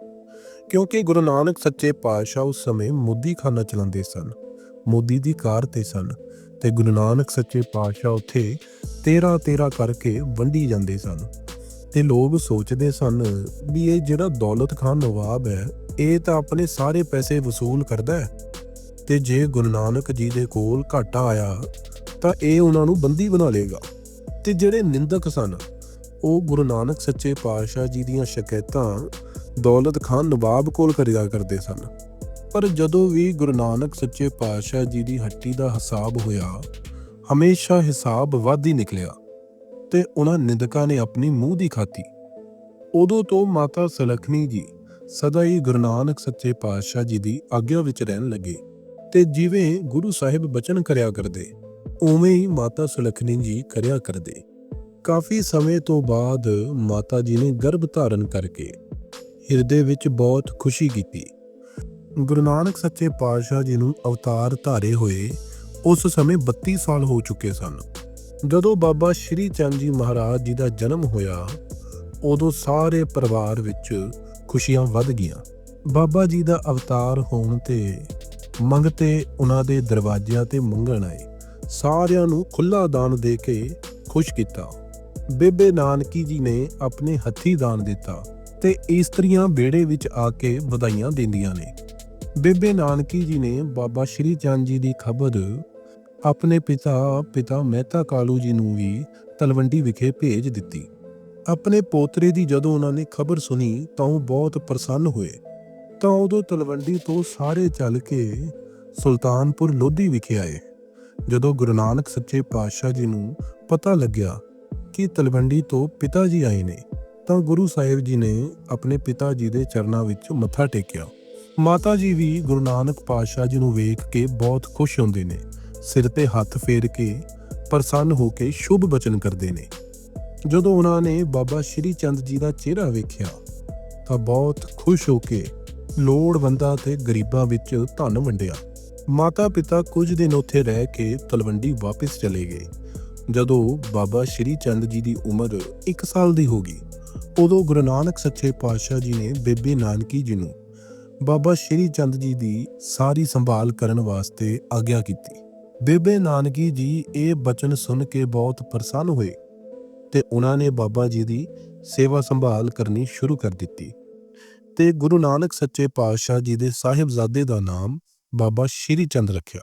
ਕਿਉਂਕਿ ਗੁਰੂ ਨਾਨਕ ਸੱਚੇ ਪਾਤਸ਼ਾਹ ਉਸ ਸਮੇਂ ਮੋਦੀ ਖਾਨਾ ਚਲਾਉਂਦੇ ਸਨ, ਮੋਦੀ ਦੀ ਕਾਰ ਤੇ ਸਨ ਤੇ ਗੁਰੂ ਨਾਨਕ ਸੱਚੇ ਪਾਤਸ਼ਾਹ ਉੱਥੇ 13 13 ਕਰਕੇ ਵੰਡੀ ਜਾਂਦੇ ਸਨ। ਤੇ ਲੋਕ ਸੋਚਦੇ ਸਨ ਵੀ ਇਹ ਜਿਹੜਾ ਦੌਲਤ ਖਾਨ ਨਵਾਬ ਹੈ, ਇਹ ਤਾਂ ਆਪਣੇ ਸਾਰੇ ਪੈਸੇ ਵਸੂਲ ਕਰਦਾ ਹੈ। ਤੇ ਜੇ ਗੁਰੂ ਨਾਨਕ ਜੀ ਦੇ ਕੋਲ ਘਾਟਾ ਆਇਆ, ਤਾਂ ਇਹ ਉਹਨਾਂ ਨੂੰ ਬੰਦੀ ਬਣਾ ਲੇਗਾ ਤੇ ਜਿਹੜੇ ਨਿੰਦਕ ਸਨ, ਉਹ ਗੁਰੂ ਨਾਨਕ ਸੱਚੇ ਪਾਤਸ਼ਾਹ ਜੀ ਦੀਆਂ ਸ਼ਿਕਾਇਤਾਂ ਦੌਲਤ ਖਾਨ ਨਵਾਬ ਕੋਲ ਕਰਿਆ ਕਰਦੇ ਸਨ। ਪਰ ਜਦੋਂ ਵੀ ਗੁਰੂ ਨਾਨਕ ਸੱਚੇ ਪਾਤਸ਼ਾਹ ਜੀ ਦੀ ਹੱਟੀ ਦਾ ਹਿਸਾਬ ਹੋਇਆ, ਹਮੇਸ਼ਾ ਹਿਸਾਬ ਵੱਧ ਹੀ ਨਿਕਲਿਆ। ਤੇ ਉਹਨਾਂ ਨਿੰਦਕਾਂ ਨੇ ਆਪਣੀ ਮੂੰਹ ਦੀ ਖਾਤੀ ਉਦੋਂ ਤੋਂ ਮਾਤਾ ਸਲਖਣੀ ਜੀ ਸਦਾ ਹੀ ਗੁਰੂ ਨਾਨਕ ਸੱਚੇ ਪਾਤਸ਼ਾਹ ਜੀ ਦੀ ਆਗਿਆ ਵਿੱਚ ਰਹਿਣ ਲੱਗੇ ਤੇ ਜਿਵੇਂ ਗੁਰੂ ਸਾਹਿਬ ਬਚਨ ਕਰਿਆ ਕਰਦੇ, ਉਵੇਂ ਹੀ ਮਾਤਾ ਸੁਲਖਣੀ ਜੀ ਕਰਿਆ ਕਰਦੇ। ਕਾਫੀ ਸਮੇਂ ਤੋਂ ਬਾਅਦ ਮਾਤਾ ਜੀ ਨੇ ਗਰਭ ਧਾਰਨ ਕਰਕੇ ਹਿਰਦੇ ਵਿੱਚ ਬਹੁਤ ਖੁਸ਼ੀ ਕੀਤੀ। ਗੁਰੂ ਨਾਨਕ ਸੱਚੇ ਪਾਤਸ਼ਾਹ ਜੀ ਨੂੰ ਅਵਤਾਰ ਧਾਰੇ ਹੋਏ ਉਸ ਸਮੇਂ 32 ਸਾਲ ਹੋ ਚੁੱਕੇ ਸਨ। ਜਦੋਂ ਬਾਬਾ ਸ਼੍ਰੀ ਚੰਦ ਜੀ ਮਹਾਰਾਜ ਜੀ ਦਾ ਜਨਮ ਹੋਇਆ, ਉਦੋਂ ਸਾਰੇ ਪਰਿਵਾਰ ਵਿੱਚ ਖੁਸ਼ੀਆਂ ਵੱਧ ਗਈਆਂ। ਬਾਬਾ ਜੀ ਦਾ ਅਵਤਾਰ ਹੋਣ ਤੇ ਮੰਗਤੇ ਉਹਨਾਂ ਦੇ ਦਰਵਾਜ਼ਿਆਂ ਤੇ ਮੰਗਣ ਆਏ। ਸਾਰਿਆਂ ਨੂੰ ਖੁੱਲਾ ਦਾਨ ਦੇ ਕੇ ਖੁਸ਼ ਕੀਤਾ। ਬੇਬੇ ਨਾਨਕੀ ਜੀ ਨੇ ਆਪਣੇ ਹੱਥੀ ਦਾਨ ਦਿੱਤਾ ਤੇ ਇਸਤਰੀਆਂ ਬੇੜੇ ਵਿੱਚ ਆ ਕੇ ਵਧਾਈਆਂ ਦਿੰਦੀਆਂ ਨੇ। ਬੇਬੇ ਨਾਨਕੀ ਜੀ ਨੇ ਬਾਬਾ ਸ਼੍ਰੀ ਚੰਦ ਜੀ ਦੀ ਖਬਰ ਆਪਣੇ ਪਿਤਾ ਪਿਤਾ ਮਹਿਤਾ ਕਾਲੂ ਜੀ ਨੂੰ ਵੀ ਤਲਵੰਡੀ ਵਿਖੇ ਭੇਜ ਦਿੱਤੀ। ਆਪਣੇ ਪੋਤਰੇ ਦੀ ਜਦੋਂ ਉਹਨਾਂ ਨੇ ਖਬਰ ਸੁਣੀ ਤਾਂ ਉਹ ਬਹੁਤ ਪ੍ਰਸੰਨ ਹੋਏ। ਤਾਂ ਉਦੋਂ ਤਲਵੰਡੀ ਤੋਂ ਸਾਰੇ ਚੱਲ ਕੇ ਸੁਲਤਾਨਪੁਰ ਲੋਧੀ ਵਿਖੇ ਆਏ। ਜਦੋਂ ਗੁਰੂ ਨਾਨਕ ਸੱਚੇ ਪਾਤਸ਼ਾਹ ਜੀ ਨੂੰ ਪਤਾ ਲੱਗਿਆ ਕਿ ਤਲਵੰਡੀ ਤੋਂ ਪਿਤਾ ਜੀ ਆਏ ਨੇ, ਤਾਂ ਗੁਰੂ ਸਾਹਿਬ ਜੀ ਨੇ ਆਪਣੇ ਪਿਤਾ ਜੀ ਦੇ ਚਰਨਾਂ ਵਿੱਚ ਮੱਥਾ ਟੇਕਿਆ। ਮਾਤਾ ਜੀ ਵੀ ਗੁਰੂ ਨਾਨਕ ਪਾਤਸ਼ਾਹ ਜੀ ਨੂੰ ਵੇਖ ਕੇ ਬਹੁਤ ਖੁਸ਼ ਹੁੰਦੇ ਨੇ। ਸਿਰ ਤੇ ਹੱਥ ਫੇਰ ਕੇ ਪ੍ਰਸੰਨ ਹੋ ਕੇ ਸ਼ੁਭ ਬਚਨ ਕਰਦੇ ਨੇ। ਜਦੋਂ ਉਹਨਾਂ ਨੇ ਬਾਬਾ ਸ਼੍ਰੀ ਚੰਦ ਜੀ ਦਾ ਚਿਹਰਾ ਵੇਖਿਆ, ਤਾਂ ਬਹੁਤ ਖੁਸ਼ ਹੋ ਕੇ ਲੋੜਵੰਦਾਂ ਤੇ ਗਰੀਬਾਂ ਵਿੱਚ ਧਨ ਵੰਡਿਆ। ਮਾਤਾ ਪਿਤਾ ਕੁਝ ਦਿਨ ਉੱਥੇ ਰਹਿ ਕੇ ਤਲਵੰਡੀ ਵਾਪਸ ਚਲੇ ਗਏ। ਜਦੋਂ ਬਾਬਾ ਸ਼੍ਰੀ ਚੰਦ ਜੀ ਦੀ ਉਮਰ 1 ਸਾਲ ਦੀ ਹੋ ਗਈ, ਉਦੋਂ ਗੁਰੂ ਨਾਨਕ ਸੱਚੇ ਪਾਤਸ਼ਾਹ ਜੀ ਨੇ ਬੇਬੇ ਨਾਨਕੀ ਜੀ ਨੂੰ ਬਾਬਾ ਸ਼੍ਰੀ ਚੰਦ ਜੀ ਦੀ ਸਾਰੀ ਸੰਭਾਲ ਕਰਨ ਵਾਸਤੇ ਆਗਿਆ ਕੀਤੀ। ਬੇਬੇ ਨਾਨਕੀ ਜੀ ਇਹ ਬਚਨ ਸੁਣ ਕੇ ਬਹੁਤ ਪ੍ਰਸੰਨ ਹੋਏ ਤੇ ਉਹਨਾਂ ਨੇ ਬਾਬਾ ਜੀ ਦੀ ਸੇਵਾ ਸੰਭਾਲ ਕਰਨੀ ਸ਼ੁਰੂ ਕਰ ਦਿੱਤੀ ਤੇ ਗੁਰੂ ਨਾਨਕ ਸੱਚੇ ਪਾਤਸ਼ਾਹ ਜੀ ਦੇ ਸਾਹਿਬਜ਼ਾਦੇ ਦਾ ਨਾਮ ਬਾਬਾ ਸ਼੍ਰੀ ਚੰਦ ਰੱਖਿਆ।